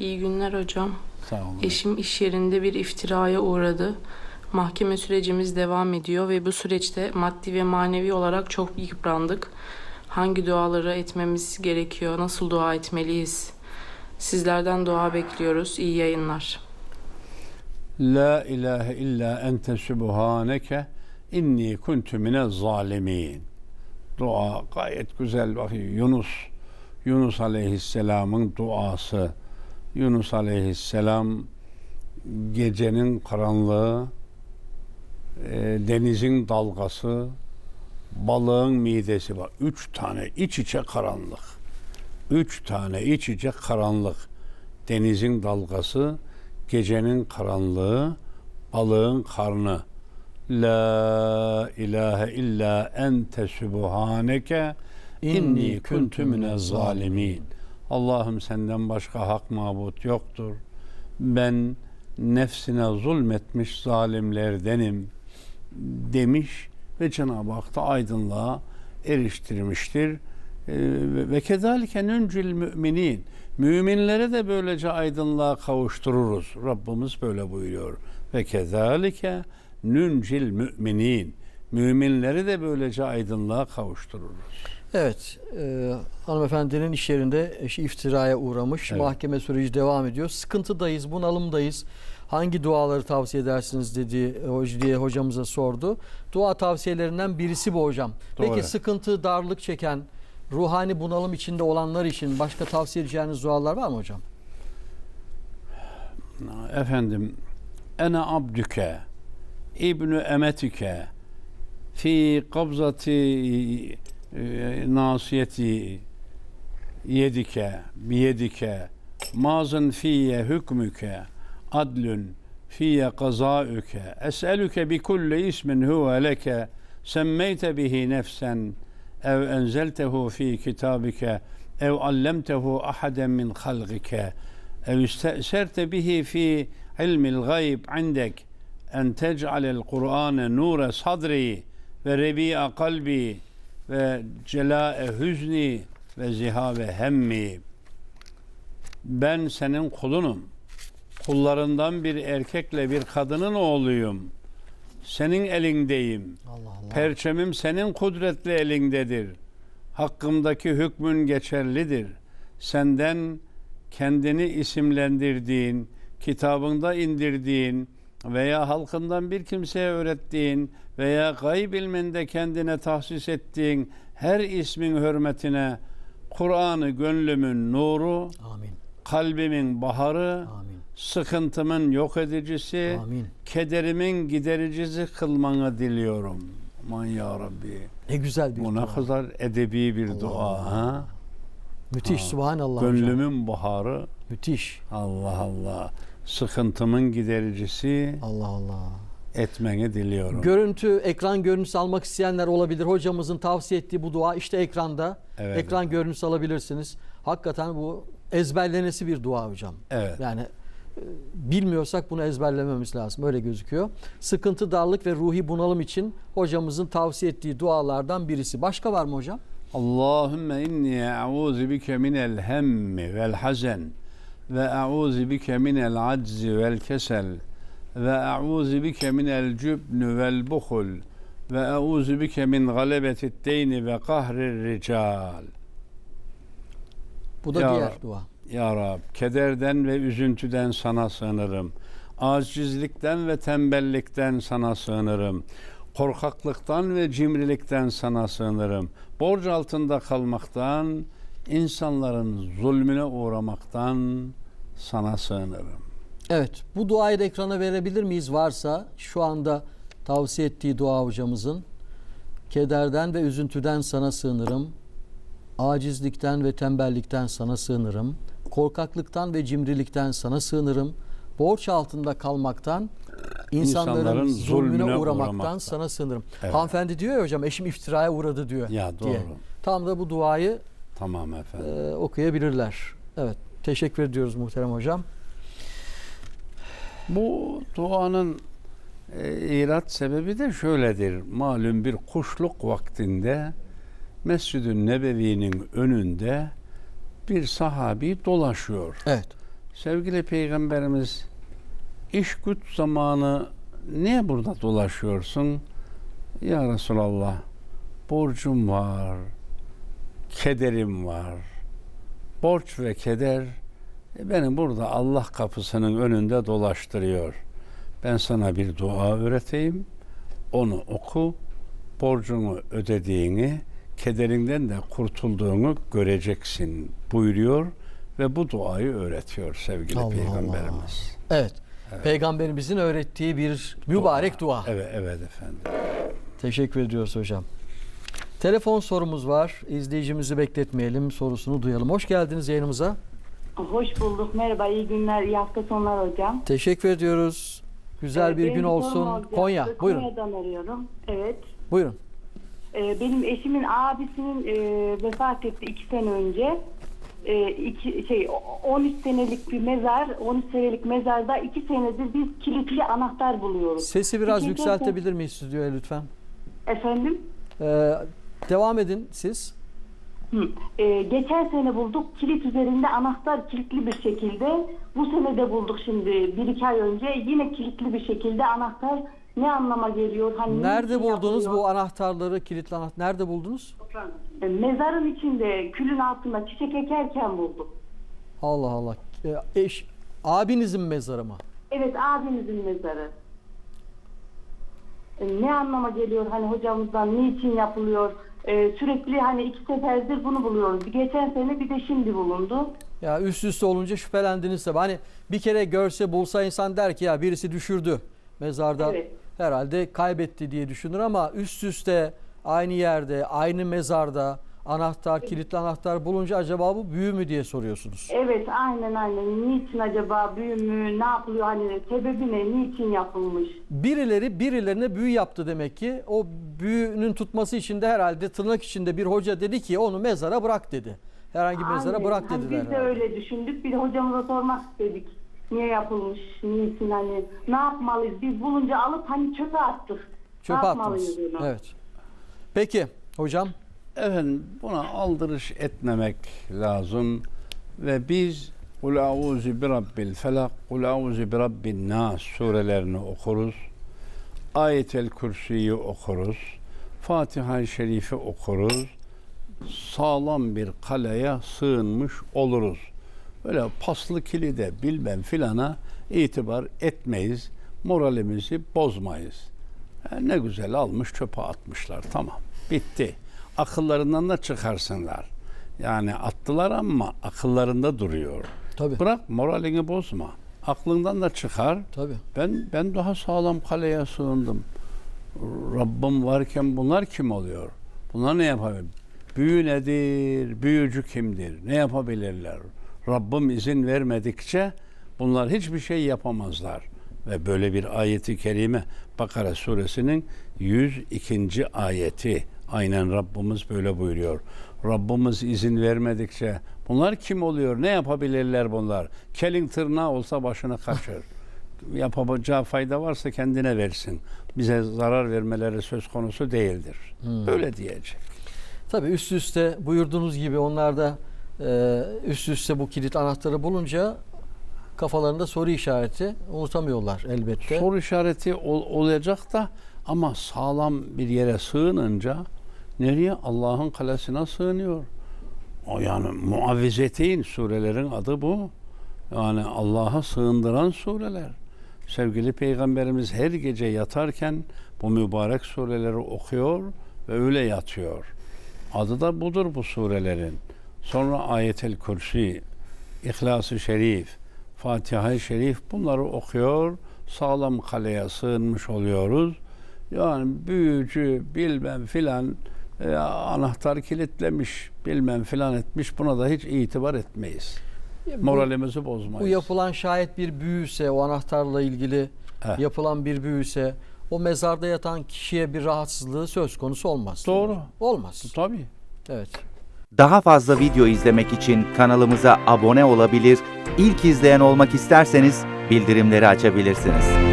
İyi günler hocam. Sağ olun. Eşim iş yerinde bir iftiraya uğradı. Mahkeme sürecimiz devam ediyor ve bu süreçte maddi ve manevi olarak çok yıprandık. Hangi duaları etmemiz gerekiyor? Nasıl dua etmeliyiz? Sizlerden dua bekliyoruz. İyi yayınlar. La ilahe illa ente subhaneke inni kuntu mine zalimin. Dua gayet güzel. Bak Yunus Yunus Aleyhisselam'ın duası. Yunus Aleyhisselam gecenin karanlığı, e, denizin dalgası, balığın midesi var. Üç tane iç içe karanlık. Üç tane iç içe karanlık. Denizin dalgası, gecenin karanlığı, balığın karnı. La ilahe illa ente subhaneke inni kuntu mine zalimin. Allah'ım senden başka hak mabut yoktur. Ben nefsine zulmetmiş zalimlerdenim demiş ve Cenab-ı Hak da aydınlığa eriştirmiştir. Ee, ve kezalike nüncil müminin. Müminlere de böylece aydınlığa kavuştururuz. Rabbimiz böyle buyuruyor. Ve kezalike nüncil müminin. Müminleri de böylece aydınlığa kavuştururuz. Evet, e, hanımefendinin iş yerinde eşi iftiraya uğramış. Evet. Mahkeme süreci devam ediyor. Sıkıntıdayız, bunalımdayız. Hangi duaları tavsiye edersiniz dedi hoj- diye hocamıza sordu. Dua tavsiyelerinden birisi bu hocam. Doğru. Peki sıkıntı, darlık çeken, ruhani bunalım içinde olanlar için başka tavsiye edeceğiniz dualar var mı hocam? Efendim, ene abdüke, ibnu emetike, fi kabzati ناصيتي يدك بيدك ماض في حكمك عدل في قضاؤك. أسألك بكل اسم هو لك سميت به نفسا أو أنزلته في كتابك أو علمته أحدا من خلقك أو استأثرت به في علم الغيب عندك. أن تجعل القرآن نور صدري وربيع قلبي. Ve cela'e hüzni ve zihabe hemmi. Ben senin kulunum. Kullarından bir erkekle bir kadının oğluyum. Senin elindeyim. Allah Allah. Perçemim senin kudretli elindedir. Hakkımdaki hükmün geçerlidir. Senden kendini isimlendirdiğin, kitabında indirdiğin veya halkından bir kimseye öğrettiğin veya gayb ilminde kendine tahsis ettiğin her ismin hürmetine Kur'an'ı gönlümün nuru, Amin. kalbimin baharı, Amin. sıkıntımın yok edicisi, Amin. kederimin gidericisi kılmanı diliyorum. Aman ya Rabbi. Ne güzel bir Bu ne dua. kadar edebi bir dua ha. Müthiş. Subhanallah hocam. Gönlümün baharı. Müthiş. Allah Allah. Sıkıntımın gidericisi Allah Allah. etmeni diliyorum. Görüntü, ekran görüntüsü almak isteyenler olabilir. Hocamızın tavsiye ettiği bu dua işte ekranda. Evet. Ekran görüntüsü alabilirsiniz. Hakikaten bu ezberlenesi bir dua hocam. Evet. Yani e, bilmiyorsak bunu ezberlememiz lazım. Öyle gözüküyor. Sıkıntı, darlık ve ruhi bunalım için hocamızın tavsiye ettiği dualardan birisi. Başka var mı hocam? Allahümme inni e'uzu bike minel hemmi vel hazen ve e'uzu bike minel aczi vel kesel ve e'uzu bike minel cübnü vel buhul ve e'uzu bike min galebetit deyni ve kahrir rical. Bu da Ya diğer dua. Ya Rab, kederden ve üzüntüden sana sığınırım. Acizlikten ve tembellikten sana sığınırım. Korkaklıktan ve cimrilikten sana sığınırım. Borç altında kalmaktan, insanların zulmüne uğramaktan sana sığınırım. Evet, bu duayı da ekrana verebilir miyiz varsa şu anda tavsiye ettiği dua hocamızın kederden ve üzüntüden sana sığınırım. Acizlikten ve tembellikten sana sığınırım. Korkaklıktan ve cimrilikten sana sığınırım. Borç altında kalmaktan, insanların, İnsanların zulmüne, zulmüne uğramaktan, uğramaktan. sana sığınırım. Evet. Hanımefendi diyor ya hocam eşim iftiraya uğradı diyor. Ya diye. doğru. Tam da bu duayı Tamam efendim. e, okuyabilirler. Evet. Teşekkür ediyoruz muhterem hocam. Bu duanın e, irat sebebi de şöyledir. Malum bir kuşluk vaktinde Mescid-i Nebevi'nin önünde bir sahabi dolaşıyor. Evet. Sevgili Peygamberimiz iş güç zamanı niye burada dolaşıyorsun? Ya Resulallah borcum var, kederim var. Borç ve keder e, beni burada Allah kapısının önünde dolaştırıyor. Ben sana bir dua öğreteyim. Onu oku. Borcunu ödediğini, kederinden de kurtulduğunu göreceksin buyuruyor ve bu duayı öğretiyor sevgili Allah Peygamberimiz. Evet. Peygamberimizin öğrettiği bir mübarek dua. Evet, evet efendim. Teşekkür ediyoruz hocam. Telefon sorumuz var. İzleyicimizi bekletmeyelim. Sorusunu duyalım. Hoş geldiniz yayınımıza. Hoş bulduk. Merhaba, iyi günler, iyi hafta sonlar hocam. Teşekkür ediyoruz. Güzel Ee, bir gün olsun. Konya. Buyurun. Konya'dan arıyorum. Evet. Buyurun. Ee, benim eşimin abisinin e, vefat etti iki sene önce. E, iki, şey, o- 13 senelik bir mezar, 13 senelik mezarda iki senedir biz kilitli anahtar buluyoruz. Sesi biraz Peki, yükseltebilir miyiz stüdyoya lütfen? Efendim? Ee, devam edin siz. Hı. Ee, geçen sene bulduk kilit üzerinde anahtar kilitli bir şekilde. Bu sene de bulduk şimdi bir iki ay önce yine kilitli bir şekilde anahtar ne anlama geliyor? Hani Nerede niçin buldunuz yapılıyor? bu anahtarları, kilitli anahtar? Nerede buldunuz? E, Mezarın içinde külün altında çiçek ekerken bulduk. Allah Allah. Ee, eş, abinizin mezarı mı? Evet abimizin mezarı. E, Ne anlama geliyor hani hocamızdan niçin yapılıyor? E, sürekli hani iki seferdir bunu buluyoruz. Bir geçen sene bir de şimdi bulundu. Ya üst üste olunca şüphelendiniz tabii. Hani bir kere görse bulsa insan der ki ya birisi düşürdü mezarda. Evet. Herhalde kaybetti diye düşünür ama üst üste aynı yerde, aynı mezarda anahtar, kilitli anahtar bulunca acaba bu büyü mü diye soruyorsunuz. Evet aynen aynen. Niçin acaba büyü mü? Ne yapılıyor? Hani sebebi ne? Niçin yapılmış? Birileri birilerine büyü yaptı demek ki. O büyünün tutması için de herhalde tırnak içinde bir hoca dedi ki onu mezara bırak dedi. Herhangi bir mezara Aynen. bırak Hani dediler. Biz de herhalde. öyle düşündük. Bir de hocamıza sormak istedik. Niye yapılmış? Niçin hani? Ne yapmalıyız? Biz bulunca alıp hani çöpe attık. Çöpe ne attınız. Evet. Peki hocam Efendim buna aldırış etmemek lazım ve biz Kul auzu bi rabbil felak, kul auzu bi rabbin nas surelerini okuruz. Ayetel Kürsi'yi okuruz. Fatiha-i Şerif'i okuruz. Sağlam bir kaleye sığınmış oluruz. Böyle paslı kilide bilmem filana itibar etmeyiz. Moralimizi bozmayız. Ha, ne güzel almış çöpe atmışlar. Tamam. Bitti. Akıllarından da çıkarsınlar. Yani attılar ama akıllarında duruyor. tabii Bırak moralini bozma. Aklından da çıkar. tabii. Ben ben daha sağlam kaleye sığındım. Rabbim varken bunlar kim oluyor? Bunlar ne yapabilir? Büyü nedir? Büyücü kimdir? Ne yapabilirler? Rabbim izin vermedikçe bunlar hiçbir şey yapamazlar. Ve böyle bir ayeti kerime Bakara suresinin 102. ayeti. Aynen Rabbimiz böyle buyuruyor. Rabbimiz izin vermedikçe bunlar kim oluyor? Ne yapabilirler bunlar? Kelin tırnağı olsa başını kaçır yapacağı fayda varsa kendine versin. Bize zarar vermeleri söz konusu değildir. Öyle diyecek. Tabii üst üste buyurduğunuz gibi onlar da e, üst üste bu kilit anahtarı bulunca kafalarında soru işareti unutamıyorlar elbette. Soru işareti ol- olacak da ama sağlam bir yere sığınınca nereye? Allah'ın kalesine sığınıyor. O yani muavvizetin surelerin adı bu. Yani Allah'a sığındıran sureler. Sevgili Peygamberimiz her gece yatarken bu mübarek sureleri okuyor ve öyle yatıyor. Adı da budur bu surelerin. Sonra Ayetel Kürsi, İhlas-ı Şerif, Fatiha-i Şerif bunları okuyor. Sağlam kaleye sığınmış oluyoruz. Yani büyücü bilmem filan e, anahtar kilitlemiş bilmem filan etmiş buna da hiç itibar etmeyiz. Bu- Moralimizi bozmayız. Bu yapılan şayet bir büyüse, o anahtarla ilgili Heh. yapılan bir büyüse, o mezarda yatan kişiye bir rahatsızlığı söz konusu olmaz. Doğru. Olmaz. Tabii. Evet. Daha fazla video izlemek için kanalımıza abone olabilir, ilk izleyen olmak isterseniz bildirimleri açabilirsiniz.